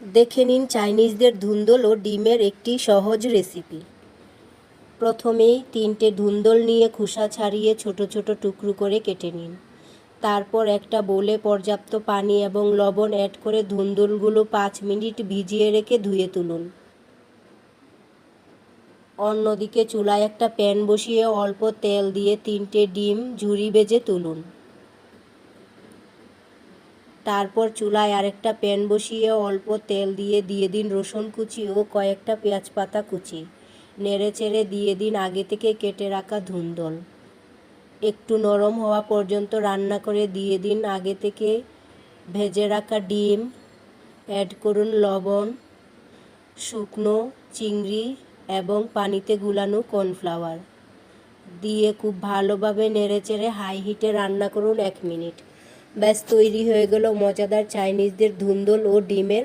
দেখে নিন চাইনিজদের ধুন্দল ও ডিমের একটি সহজ রেসিপি প্রথমেই তিনটে ধুন্দল নিয়ে খোসা ছাড়িয়ে ছোট ছোট টুকরো করে কেটে নিন। তারপর একটা বোলে পর্যাপ্ত পানি এবং লবণ অ্যাড করে ধুন্দলগুলো পাঁচ মিনিট ভিজিয়ে রেখে ধুয়ে তুলুন। অন্যদিকে চুলায় একটা প্যান বসিয়ে অল্প তেল দিয়ে তিনটে ডিম ঝুরি বেজে তুলুন। তারপর চুলায় আরেকটা প্যান বসিয়ে অল্প তেল দিয়ে দিয়ে দিন রসুন কুচি ও কয়েকটা পেঁয়াজ পাতা কুচি। নেড়ে চেড়ে দিয়ে দিন আগে থেকে কেটে রাখা ধুন্দল। একটু নরম হওয়া পর্যন্ত রান্না করে দিয়ে দিন আগে থেকে ভেজে রাখা ডিম। অ্যাড করুন লবণ, শুকনো চিংড়ি এবং পানিতে গুলানো কর্নফ্লাওয়ার। দিয়ে খুব ভালোভাবে নেড়েচেড়ে হাই হিটে রান্না করুন এক মিনিট। ব্যাস তৈরি হয়ে গেল মজাদার চাইনিজদের ধুন্দল ও ডিমের